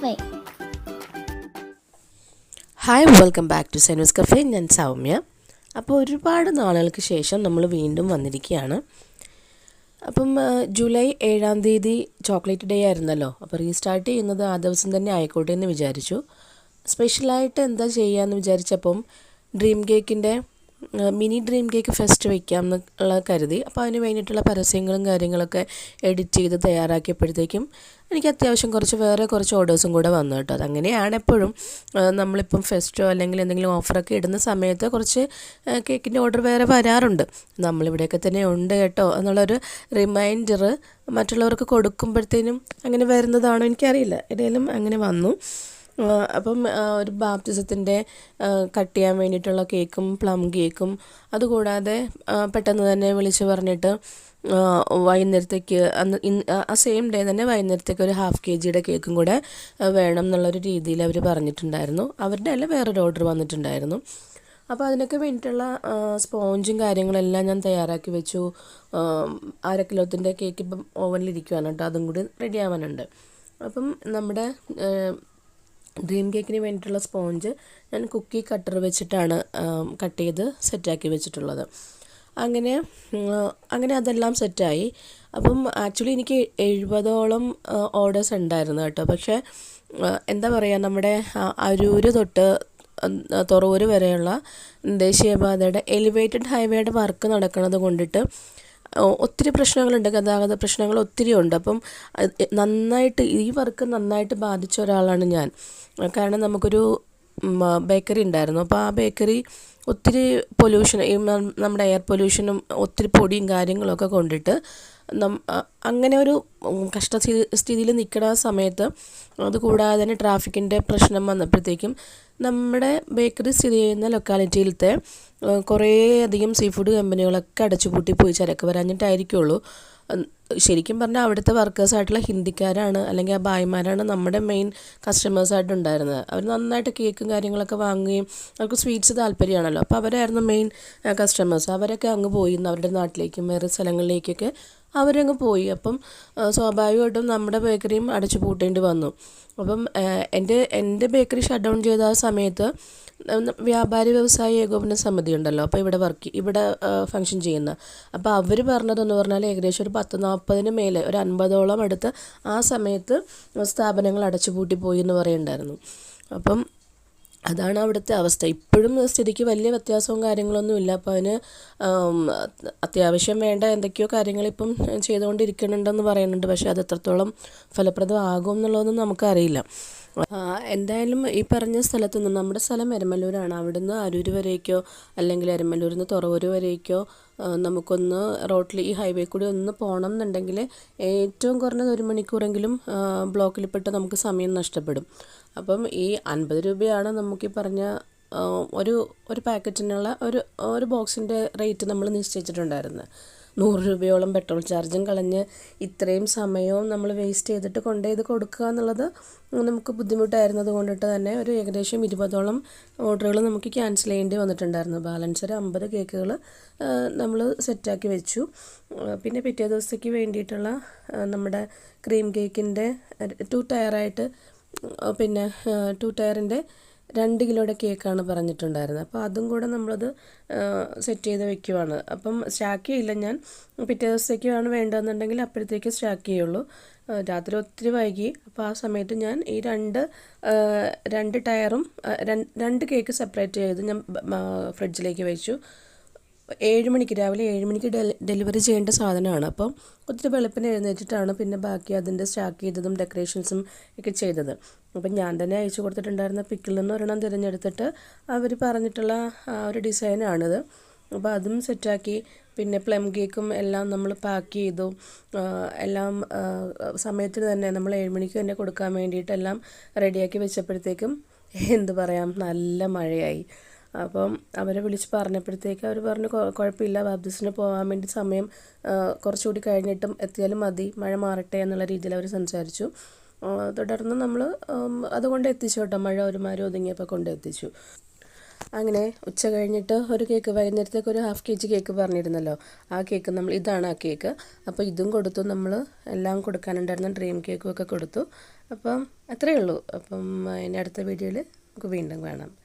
Cafe hi welcome back to Zenus cafe ഞാൻ സൗമ്യ. അപ്പോൾ ഒരുപാട് നാളുകൾക്ക് ശേഷം നമ്മൾ വീണ്ടും വന്നിരിക്കുകയാണ്. അപ്പം ജൂലൈ ഏഴാം തീയതി ചോക്ലേറ്റ് ഡേ ആയിരുന്നല്ലോ. അപ്പോൾ റീസ്റ്റാർട്ട് ചെയ്യുന്നത് ആ ദിവസം തന്നെ ആയിക്കോട്ടെ എന്ന് വിചാരിച്ചു. സ്പെഷ്യലായിട്ട് എന്താ ചെയ്യുക എന്ന് വിചാരിച്ചപ്പം ഡ്രീം കേക്കിന്റെ മിനി ഡ്രീം കേക്ക് ഫെസ്റ്റ് വയ്ക്കാം എന്നുള്ള കരുതി. അപ്പോൾ അതിന് വേണ്ടിയിട്ടുള്ള പരസ്യങ്ങളും കാര്യങ്ങളൊക്കെ എഡിറ്റ് ചെയ്ത് തയ്യാറാക്കിയപ്പോഴത്തേക്കും എനിക്ക് അത്യാവശ്യം കുറച്ച് വേറെ കുറച്ച് ഓർഡേഴ്സും കൂടെ വന്നു കേട്ടോ. അതങ്ങനെയാണ് എപ്പോഴും നമ്മളിപ്പം ഫെസ്റ്റോ അല്ലെങ്കിൽ എന്തെങ്കിലും ഓഫറൊക്കെ ഇടുന്ന സമയത്ത് കുറച്ച് കേക്കിന്റെ ഓർഡർ വേറെ വരാറുണ്ട്. നമ്മളിവിടെയൊക്കെ തന്നെ ഉണ്ട് കേട്ടോ എന്നുള്ളൊരു റിമൈൻഡർ മറ്റുള്ളവർക്ക് കൊടുക്കുമ്പോഴത്തേനും അങ്ങനെ വരുന്നതാണോ എനിക്കറിയില്ല. ഏതായാലും അങ്ങനെ വന്നു. അപ്പം ഒരു ബാപ്റ്റിസത്തിന്റെ കട്ട് ചെയ്യാൻ വേണ്ടിയിട്ടുള്ള കേക്കും പ്ലം കേക്കും. അതുകൂടാതെ പെട്ടെന്ന് തന്നെ വിളിച്ച് പറഞ്ഞിട്ട് വൈകുന്നേരത്തേക്ക് അന്ന് ആ സെയിം ഡേ തന്നെ വൈകുന്നേരത്തേക്ക് ഒരു ഹാഫ് കെ ജിയുടെ കേക്കും കൂടെ വേണം എന്നുള്ളൊരു രീതിയിൽ അവർ പറഞ്ഞിട്ടുണ്ടായിരുന്നു. അവരുടെ അല്ല വേറൊരു ഓർഡർ വന്നിട്ടുണ്ടായിരുന്നു. അപ്പോൾ അതിനൊക്കെ വേണ്ടിയിട്ടുള്ള സ്പോഞ്ചും കാര്യങ്ങളെല്ലാം ഞാൻ തയ്യാറാക്കി വെച്ചു. അര കിലോത്തിന്റെ കേക്ക് ഇപ്പം ഓവനിലിരിക്കുകയാണ് കേട്ടോ. അതും കൂടി റെഡി ആവാനുണ്ട്. അപ്പം നമ്മുടെ ഡ്രീം കേക്കിന് വേണ്ടിയിട്ടുള്ള സ്പോഞ്ച് ഞാൻ കുക്കി കട്ടർ വെച്ചിട്ടാണ് കട്ട് ചെയ്ത് സെറ്റാക്കി വെച്ചിട്ടുള്ളത്. അങ്ങനെ അങ്ങനെ അതെല്ലാം സെറ്റായി. അപ്പം ആക്ച്വലി എനിക്ക് എഴുപതോളം ഓർഡേഴ്സ് ഉണ്ടായിരുന്നു കേട്ടോ. പക്ഷേ എന്താ പറയുക നമ്മുടെ അരൂര് തൊട്ട് തുറവൂർ വരെയുള്ള ദേശീയപാതയുടെ എലിവേറ്റഡ് ഹൈവേയുടെ വർക്ക് നടക്കുന്നത് കൊണ്ടിട്ട് ഒത്തിരി പ്രശ്നങ്ങളുണ്ട് ഗതാഗത പ്രശ്നങ്ങൾ ഒത്തിരി ഉണ്ട്. അപ്പം നന്നായിട്ട് ഈ വർക്ക് നന്നായിട്ട് ബാധിച്ച ഒരാളാണ് ഞാൻ. കാരണം നമുക്കൊരു ബേക്കറി ഉണ്ടായിരുന്നു അപ്പോൾ ആ ബേക്കറി ഒത്തിരി പൊല്യൂഷൻ ഈ നമ്മുടെ എയർ പൊല്യൂഷനും ഒത്തിരി പൊടിയും കാര്യങ്ങളൊക്കെ കൊണ്ടിട്ട് അങ്ങനെ ഒരു കഷ്ട സ്ഥിതിയിൽ നിൽക്കുന്ന സമയത്ത് അതുകൂടാതെ തന്നെ ട്രാഫിക്കിന്റെ പ്രശ്നം വന്നപ്പോഴത്തേക്കും നമ്മുടെ ബേക്കറി സ്ഥിതി ചെയ്യുന്ന ലൊക്കാലിറ്റിയിലത്തെ കുറേ കുറേയധികം സീ ഫുഡ് കമ്പനികളൊക്കെ അടച്ചുപൂട്ടി പോയി ചരക്ക് വരാഞ്ഞിട്ടായിരിക്കുള്ളൂ ശരിക്കും പറഞ്ഞാൽ അവിടുത്തെ വർക്കേഴ്സായിട്ടുള്ള ഹിന്ദിക്കാരാണ് അല്ലെങ്കിൽ ആ ഭായിമാരാണ് നമ്മുടെ മെയിൻ കസ്റ്റമേഴ്സായിട്ട് ഉണ്ടായിരുന്നത് അവർ നന്നായിട്ട് കേക്കും കാര്യങ്ങളൊക്കെ വാങ്ങുകയും അവർക്ക് സ്വീറ്റ്സ് താല്പര്യമാണല്ലോ. അപ്പോൾ അവരായിരുന്നു മെയിൻ കസ്റ്റമേഴ്സ് അവരൊക്കെ അങ്ങ് പോയി അവരുടെ നാട്ടിലേക്കും വേറെ സ്ഥലങ്ങളിലേക്കൊക്കെ അവരങ്ങ് പോയി. അപ്പം സ്വാഭാവികമായിട്ടും നമ്മുടെ ബേക്കറിയും അടച്ചു പൂട്ടേണ്ടി വന്നു. അപ്പം എന്റെ എന്റെ ബേക്കറി ഷട്ട് ഡൗൺ ചെയ്ത ആ സമയത്ത് വ്യാപാരി വ്യവസായ ഏകോപന സമിതി ഉണ്ടല്ലോ. അപ്പോൾ ഇവിടെ വർക്ക് ഇവിടെ ഫങ്ഷൻ ചെയ്യുന്ന. അപ്പോൾ അവർ പറഞ്ഞതെന്ന് പറഞ്ഞാൽ ഏകദേശം ഒരു പത്ത് നാൽപ്പതിന് മേലെ ഒരു അൻപതോളം അടുത്ത് ആ സമയത്ത് സ്ഥാപനങ്ങൾ അടച്ചുപൂട്ടി പോയി എന്ന് പറയുന്നുണ്ടായിരുന്നു. അപ്പം അതാണ് അവിടുത്തെ അവസ്ഥ. ഇപ്പോഴും സ്ഥിതിക്ക് വലിയ വ്യത്യാസവും കാര്യങ്ങളൊന്നും ഇല്ല. അപ്പോൾ അതിന് അത്യാവശ്യം വേണ്ട എന്തൊക്കെയോ കാര്യങ്ങൾ ഇപ്പം ചെയ്തുകൊണ്ടിരിക്കുന്നുണ്ടെന്ന് പറയുന്നുണ്ട്. പക്ഷേ അത് എത്രത്തോളം ഫലപ്രദമാകും എന്നുള്ളതൊന്നും നമുക്കറിയില്ല. എന്തായാലും ഈ പറഞ്ഞ സ്ഥലത്ത് നിന്ന് നമ്മുടെ സ്ഥലം എരമല്ലൂരാണ്. അവിടുന്ന് അരൂര് വരേക്കോ അല്ലെങ്കിൽ എരമല്ലൂരിൽ നിന്ന് തുറവൂർ വരേക്കോ നമുക്കൊന്ന് റോട്ടിൽ ഈ ഹൈവേ കൂടി ഒന്ന് പോകണം എന്നുണ്ടെങ്കിൽ ഏറ്റവും കുറഞ്ഞത് ഒരു മണിക്കൂറെങ്കിലും ബ്ലോക്കിൽ ബ്ലോക്കിൽപ്പെട്ട് നമുക്ക് സമയം നഷ്ടപ്പെടും. അപ്പം ഈ അൻപത് രൂപയാണ് നമുക്ക് ഈ പറഞ്ഞ ഒരു ഒരു പാക്കറ്റിനുള്ള ഒരു ഒരു ബോക്സിന്റെ റേറ്റ് നമ്മൾ നിശ്ചയിച്ചിട്ടുണ്ടായിരുന്നത്. നൂറ് രൂപയോളം പെട്രോൾ ചാർജും കളഞ്ഞ് ഇത്രയും സമയവും നമ്മൾ വേസ്റ്റ് ചെയ്തിട്ട് കൊണ്ട് ഇത് കൊടുക്കുക എന്നുള്ളത് നമുക്ക് ബുദ്ധിമുട്ടായിരുന്നത് കൊണ്ടിട്ട് തന്നെ ഒരു ഏകദേശം ഇരുപതോളം ഓർഡറുകൾ നമുക്ക് ക്യാൻസൽ ചെയ്യേണ്ടി വന്നിട്ടുണ്ടായിരുന്നു. ബാലൻസ് ഒരു അമ്പത് കേക്കുകൾ നമ്മൾ സെറ്റാക്കി വെച്ചു. പിന്നെ പിറ്റേ ദിവസത്തേക്ക് വേണ്ടിയിട്ടുള്ള നമ്മുടെ ക്രീം കേക്കിന്റെ ടു ടയറായിട്ട് പിന്നെ ടു ടയറിന്റെ രണ്ട് കിലോയുടെ കേക്കാണ് പറഞ്ഞിട്ടുണ്ടായിരുന്നത്. അപ്പോൾ അതും കൂടെ നമ്മളത് സെറ്റ് ചെയ്ത് വെക്കുവാണ്. അപ്പം സ്റ്റാക്ക് ചെയ്യില്ല ഞാൻ. പിറ്റേ ദിവസത്തേക്കാണ് വേണ്ടതെന്നുണ്ടെങ്കിൽ അപ്പോഴത്തേക്ക് സ്റ്റാക്ക് ചെയ്യുള്ളൂ. രാത്രി ഒത്തിരി വൈകി. അപ്പോൾ ആ സമയത്ത് ഞാൻ ഈ രണ്ട് രണ്ട് ടയറും രണ്ട് രണ്ട് കേക്ക് സെപ്പറേറ്റ് ചെയ്ത് ഞാൻ ഫ്രിഡ്ജിലേക്ക് വെച്ചു. ഏഴ് മണിക്ക് രാവിലെ ഏഴ് മണിക്ക് ഡെലിവറി ചെയ്യേണ്ട സാധനമാണ്. അപ്പം ഒത്തിരി വെളുപ്പിന് എഴുന്നേറ്റിട്ടാണ് പിന്നെ ബാക്കി അതിന്റെ സ്റ്റാക്ക് ചെയ്തതും ഡെക്കറേഷൻസും ഒക്കെ ചെയ്തത്. അപ്പം ഞാൻ തന്നെ അയച്ചു കൊടുത്തിട്ടുണ്ടായിരുന്ന പിക്കിൽ നിന്ന് ഒരെണ്ണം തിരഞ്ഞെടുത്തിട്ട് അവർ പറഞ്ഞിട്ടുള്ള ഒരു ഡിസൈനാണിത് അപ്പോൾ അതും സെറ്റാക്കി പിന്നെ പ്ലം കേക്കും എല്ലാം നമ്മൾ പാക്ക് ചെയ്തു. എല്ലാം സമയത്തിന് തന്നെ നമ്മൾ ഏഴ് മണിക്ക് തന്നെ കൊടുക്കാൻ വേണ്ടിയിട്ടെല്ലാം റെഡിയാക്കി വെച്ചപ്പോഴത്തേക്കും എന്ത് പറയാം നല്ല മഴയായി. അപ്പം അവരെ വിളിച്ച് പറഞ്ഞപ്പോഴത്തേക്ക് അവർ പറഞ്ഞു "കൊ- കുഴപ്പമില്ല ബാപ്തിസ്റ്റിന് പോകാൻ വേണ്ടി സമയം കുറച്ചുകൂടി കഴിഞ്ഞിട്ടും എത്തിയാലും മതി മഴ മാറട്ടെ എന്നുള്ള രീതിയിൽ അവർ സംസാരിച്ചു. തുടർന്ന് നമ്മൾ അതുകൊണ്ട് എത്തിച്ചു കേട്ടോ. മഴ ഒരുമാതിരി ഒതുങ്ങിയപ്പോൾ കൊണ്ട് എത്തിച്ചു. അങ്ങനെ ഉച്ച കഴിഞ്ഞിട്ട് ഒരു കേക്ക് വൈകുന്നേരത്തേക്ക് ഒരു ഹാഫ് കെ ജി കേക്ക് പറഞ്ഞിരുന്നല്ലോ. ആ കേക്ക് നമ്മൾ ഇതാണ് ആ കേക്ക്. അപ്പോൾ ഇതും കൊടുത്തു നമ്മൾ എല്ലാം കൊടുക്കാനുണ്ടായിരുന്ന ഡ്രീം കേക്കും ഒക്കെ കൊടുത്തു. അപ്പം അത്രയേ ഉള്ളൂ. അപ്പം ഇനി അടുത്ത വീഡിയോയിൽ നമുക്ക് വീണ്ടും കാണാം.